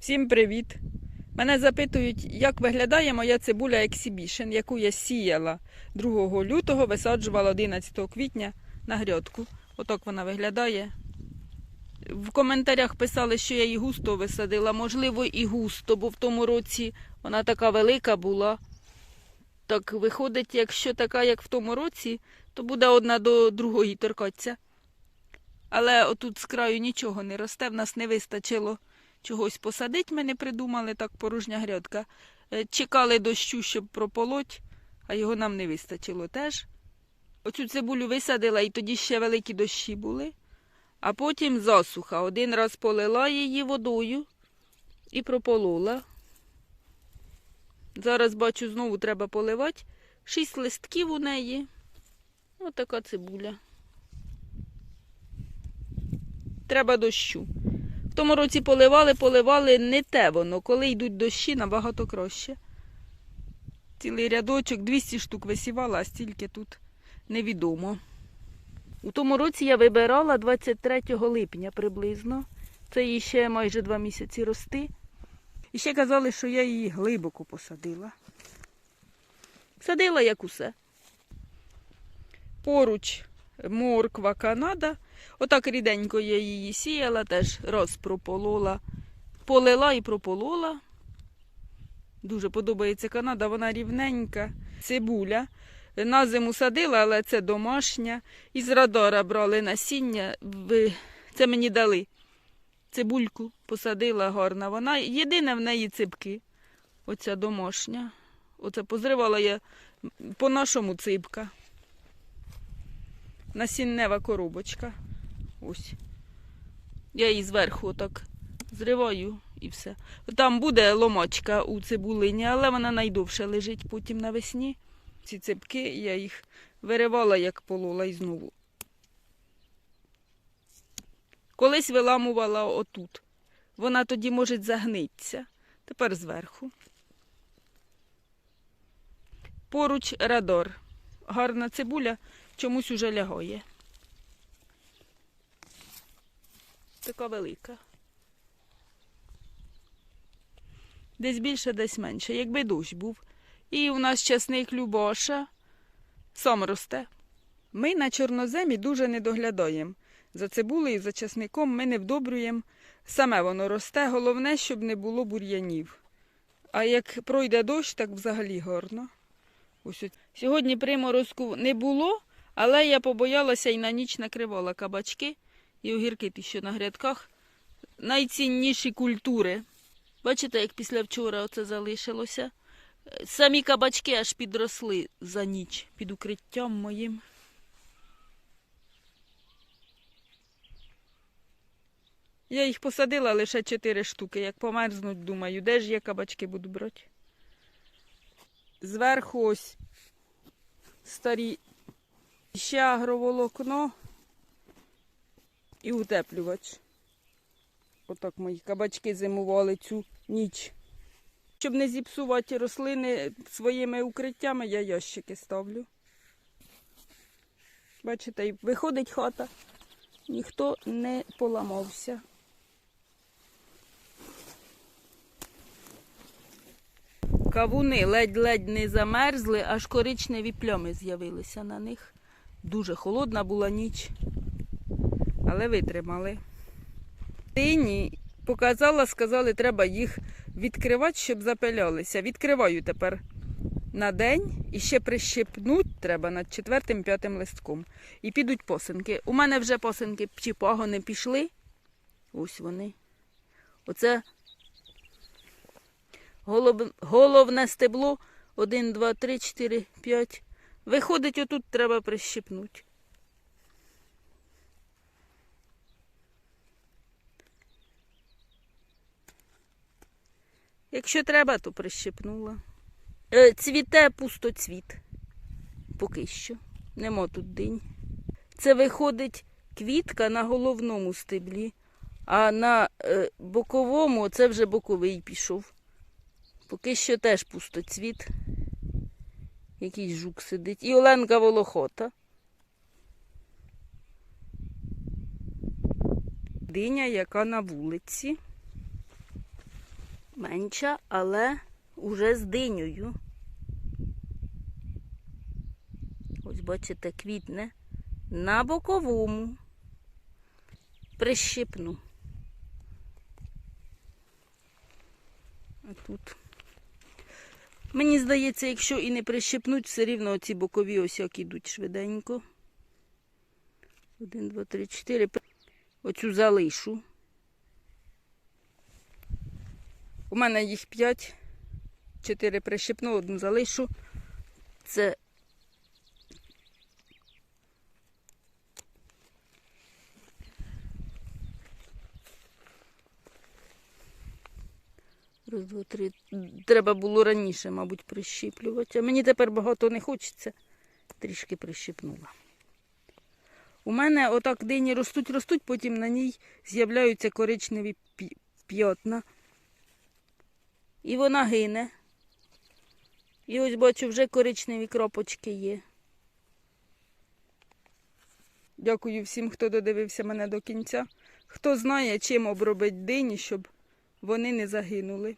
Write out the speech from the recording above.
Всім привіт! Мене запитують, як виглядає моя цибуля Exhibition, яку я сіяла 2 лютого, висаджувала 11 квітня на грядку. Отак вона виглядає. В коментарях писали, що я її густо висадила. Можливо, і густо, бо в тому році вона така велика була. Так виходить, якщо така, як в тому році, то буде одна до другої торкатися. Але отут з краю нічого не росте, в нас не вистачило чогось посадити, ми не придумали, так порожня грядка. Е, Чекали дощу, щоб прополоть, а його нам не вистачило теж. Оцю цибулю висадила, і тоді ще великі дощі були. А потім засуха. Один раз полила її водою і прополола. Зараз бачу, знову треба поливати. Шість листків у неї. Ось така цибуля. Треба дощу. Тому році поливали, поливали не те воно. Коли йдуть дощі, набагато краще. Цілий рядочок, 200 штук висівала, а стільки тут невідомо. У тому році я вибирала 23 липня приблизно. Це їй ще майже два місяці рости. І ще казали, що я її глибоко посадила. Садила як усе. Поруч морква Канада. Отак ріденько я її сіяла, теж раз прополола. Полила і прополола. Дуже подобається Канада, вона рівненька. Цибуля. На зиму садила, але це домашня. Із радара брали насіння. Це мені дали. Цибульку посадила гарна. Вона єдине в неї цибки. Оця домашня. Оце позривала я по-нашому цибка. Насіннева коробочка. Ось. Я її зверху отак зриваю і все. Там буде ломочка у цибулині, але вона найдовше лежить потім навесні. Ці цибки я їх виривала, як полола і знову. Колись виламувала отут. Вона тоді може загниться. Тепер зверху. Поруч радор. Гарна цибуля чомусь уже лягає. Така велика. Десь більше, десь менше, якби дощ був. І у нас часник Любоша сам росте. Ми на чорноземі дуже не доглядаємо. За цибулею, за часником ми не вдобрюємо. Саме воно росте, головне, щоб не було бур'янів. А як пройде дощ, так взагалі гарно. Ось от. Сьогодні приморозку не було, але я побоялася і на ніч накривала кабачки і огірки ті, що на грядках. Найцінніші культури. Бачите, як після вчора оце залишилося. Самі кабачки аж підросли за ніч під укриттям моїм. Я їх посадила лише чотири штуки. Як померзнуть, думаю, де ж я кабачки буду брати. Зверху ось старі ще агроволокно і утеплювач. Отак мої кабачки зимували цю ніч. Щоб не зіпсувати рослини своїми укриттями, я ящики ставлю. Бачите, виходить хата, ніхто не поламався. Кавуни ледь-ледь не замерзли, аж коричневі плями з'явилися на них. Дуже холодна була ніч, але витримали. Дині показала, сказали, треба їх відкривати, щоб запилялися. Відкриваю тепер на день і ще прищепнуть треба над четвертим-п'ятим листком. І підуть посинки. У мене вже посинки чи пагони пішли. Ось вони. Оце голов... головне стебло. Один, два, три, чотири, п'ять. Виходить, отут треба прищепнути. Якщо треба, то прищепнула. Е, цвіте пустоцвіт. Поки що. Нема тут динь. Це виходить квітка на головному стеблі, а на е, боковому це вже боковий пішов. Поки що теж пустоцвіт. Якийсь жук сидить. І Оленка Волохота. Диня, яка на вулиці. Менша, але уже з динею. Ось бачите, квітне на боковому. Прищипну. А тут. Мені здається, якщо і не прищипнуть, все рівно оці бокові ось як ідуть швиденько. Один, два, три, чотири. Оцю залишу. У мене їх п'ять. Чотири прищепну, одну залишу. Це Раз, два, три. Треба було раніше, мабуть, прищіплювати. А мені тепер багато не хочеться. Трішки прищипнула. У мене отак дині ростуть, ростуть, потім на ній з'являються коричневі п'ятна. І вона гине. І ось бачу, вже коричневі кропочки є. Дякую всім, хто додивився мене до кінця. Хто знає, чим обробить дині, щоб вони не загинули.